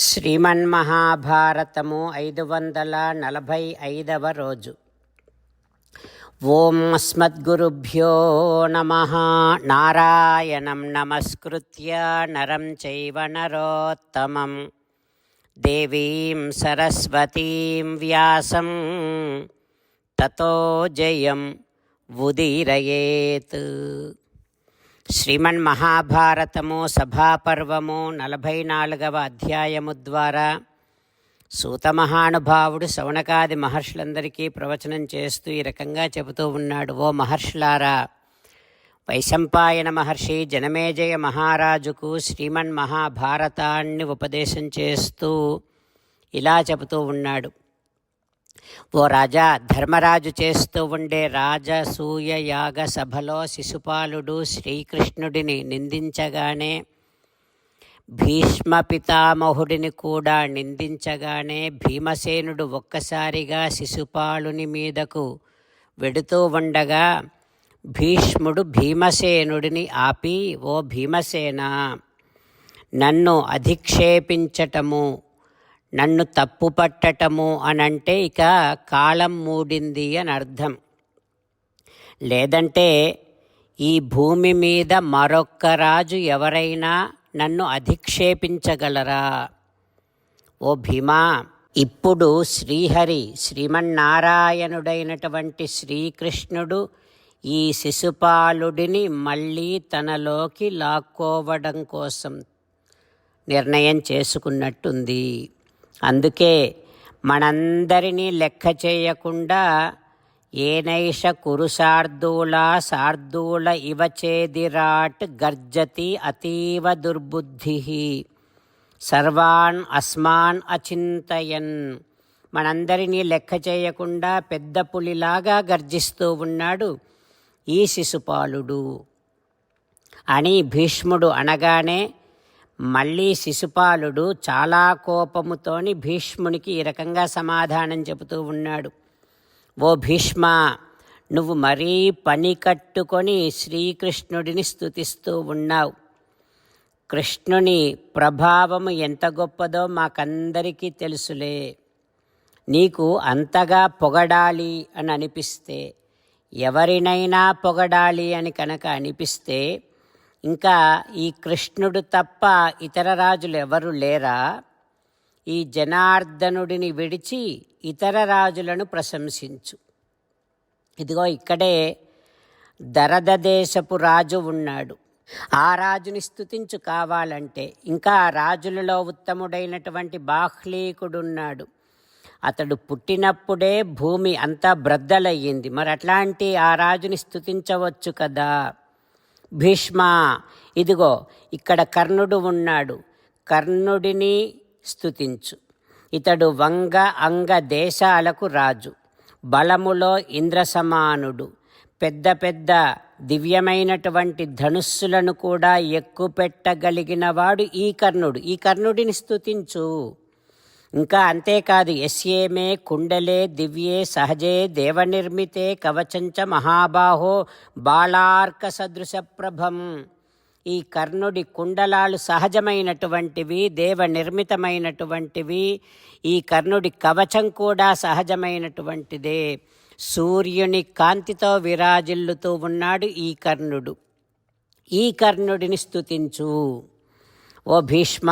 శ్రీమన్మహాభారతము ఐదు వందల నలభై ఐదవ రోజు. ఓం అస్మద్గురుభ్యో నమ. నారాయణం నమస్కృత్య నరం చైవ నరోత్తమం. దేవీం సరస్వతీం వ్యాసం. తతో జయం ఉదీరయేత్. శ్రీమన్ మహాభారతము సభాపర్వము నలభై నాలుగవ అధ్యాయము ద్వారా సూతమహానుభావుడు శౌనకాది మహర్షులందరికీ ప్రవచనం చేస్తూ ఈ రకంగా చెబుతూ ఉన్నాడు. ఓ మహర్షులారా వైశంపాయన మహర్షి జనమేజయ మహారాజుకు శ్రీమన్ మహాభారతాన్ని ఉపదేశం చేస్తూ ఇలా చెబుతూ ఉన్నాడు. ఓ రాజా ధర్మరాజు చేస్తూ ఉండే రాజసూయ యాగ సభలో శిశుపాలుడు శ్రీకృష్ణుడిని నిందించగానే భీష్మ పితామహుడిని కూడా నిందించగానే భీమసేనుడు ఒక్కసారిగా శిశుపాలుని మీదకు వెడుతూ ఉండగా భీష్ముడు భీమసేనుడిని ఆపి ఓ భీమసేన నన్ను అధిక్షేపించటము నన్ను తప్పు పట్టటము అనంటే ఇక కాలం మూడింది అని అర్థం లేదంటే ఈ భూమి మీద మరొక్క రాజు ఎవరైనా నన్ను అధిక్షేపించగలరా? ఓ భీమా ఇప్పుడు శ్రీహరి శ్రీమన్నారాయణుడైనటువంటి శ్రీకృష్ణుడు ఈ శిశుపాలుడిని మళ్ళీ తనలోకి లాక్కోవడం కోసం నిర్ణయం చేసుకున్నట్టుంది. అందుకే మనందరినీ లెక్క చేయకుండా ఏనైష కురుసార్దూల సార్దూల ఇవచేదిరాట్ ఇవ చేదిరాట్ గర్జతి అతీవ దుర్బుద్ధి. సర్వాన్ అస్మాన్ అచింతయన్. మనందరినీ లెక్క చేయకుండా పెద్ద పులిలాగా గర్జిస్తూ ఉన్నాడు ఈ శిశుపాలుడు. అని భీష్ముడు అనగానే మళ్ళీ శిశుపాలుడు చాలా కోపముతోని భీష్మునికి ఈ రకంగా సమాధానం చెబుతూ ఉన్నాడు. ఓ భీష్మ నువ్వు మరీ పని కట్టుకొని శ్రీకృష్ణుడిని స్తుతిస్తూ ఉన్నావు. కృష్ణుని ప్రభావము ఎంత గొప్పదో మాకందరికీ తెలుసులే. నీకు అంతగా పొగడాలి అని అనిపిస్తే ఎవరినైనా పొగడాలి అని కనుక అనిపిస్తే ఇంకా ఈ కృష్ణుడు తప్ప ఇతర రాజులు ఎవరు లేరా? ఈ జనార్దనుడిని విడిచి ఇతర రాజులను ప్రశంసించు. ఇదిగో ఇక్కడే దరద దేశపు రాజు ఉన్నాడు. ఆ రాజుని స్థుతించు కావాలంటే ఇంకా రాజులలో ఉత్తముడైనటువంటి బాహ్లీకుడున్నాడు. అతడు పుట్టినప్పుడే భూమి అంతా బ్రద్దలయ్యింది. మరి అట్లాంటి ఆ రాజుని స్థుతించవచ్చు కదా? భీష్మ ఇదిగో ఇక్కడ కర్ణుడు ఉన్నాడు. కర్ణుడిని స్థుతించు ఇతడు వంగ అంగ దేశాలకు రాజు. బలములో ఇంద్రసమానుడు. పెద్ద పెద్ద దివ్యమైనటువంటి ధనుస్సులను కూడా ఎక్కుపెట్టగలిగినవాడు ఈ కర్ణుడు. ఈ కర్ణుడిని స్థుతించు ఇంకా అంతేకాదు ఎస్యేమే కుండలే దివ్యే సహజే దేవనిర్మితే కవచంచ మహాబాహో బాళార్క సదృశ ప్రభం ఈ కర్ణుడి కుండలాలు సహజమైనటువంటివి దేవ నిర్మితమైనటువంటివి ఈ కర్ణుడి కవచం కూడా సహజమైనటువంటిదే. సూర్యుని కాంతితో విరాజిల్లుతూ ఉన్నాడు ఈ కర్ణుడు. ఈ కర్ణుడిని స్తుతించు. ఓ భీష్మ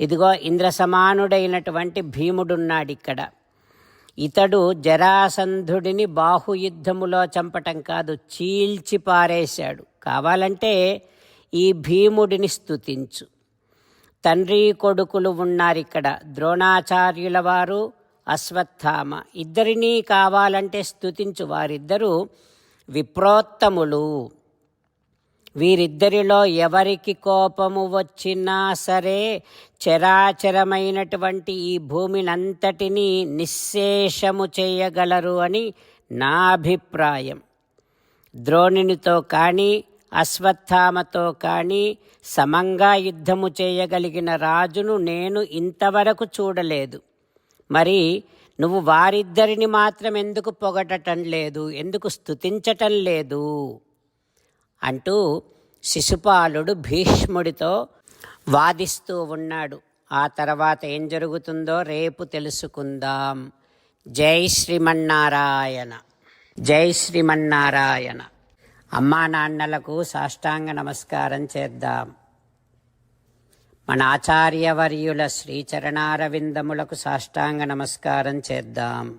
ఇదిగో ఇంద్ర సమానుడైనటువంటి భీముడున్నాడు ఇక్కడ. ఇతడు జరాసంధుడిని బాహుయుద్ధములో చంపటం కాదు చీల్చి పారేశాడు. కావాలంటే ఈ భీముడిని స్థుతించు తండ్రి కొడుకులు ఉన్నారు ఇక్కడ ద్రోణాచార్యుల వారు అశ్వత్థామ. ఇద్దరినీ కావాలంటే స్థుతించు వారిద్దరూ విప్రోత్తములు. వీరిద్దరిలో ఎవరికి కోపము వచ్చినా సరే చరాచరమైనటువంటి ఈ భూమినంతటినీ నిశ్శేషము చేయగలరు అని నా అభిప్రాయం. ద్రోణునితో కానీ అశ్వత్థామతో కానీ సమంగా యుద్ధము చేయగలిగిన రాజును నేను ఇంతవరకు చూడలేదు. మరి నువ్వు వారిద్దరిని మాత్రం ఎందుకు పొగటటం లేదు? ఎందుకు స్థుతించటం లేదు? అంటూ శిశుపాలుడు భీష్ముడితో వాదిస్తూ ఉన్నాడు. ఆ తర్వాత ఏం జరుగుతుందో రేపు తెలుసుకుందాం. జై శ్రీమన్నారాయణ. జై శ్రీమన్నారాయణ. అమ్మా నాన్నలకు సాష్టాంగ నమస్కారం చేద్దాం. మన ఆచార్యవర్యుల శ్రీచరణారవిందములకు సాష్టాంగ నమస్కారం చేద్దాం.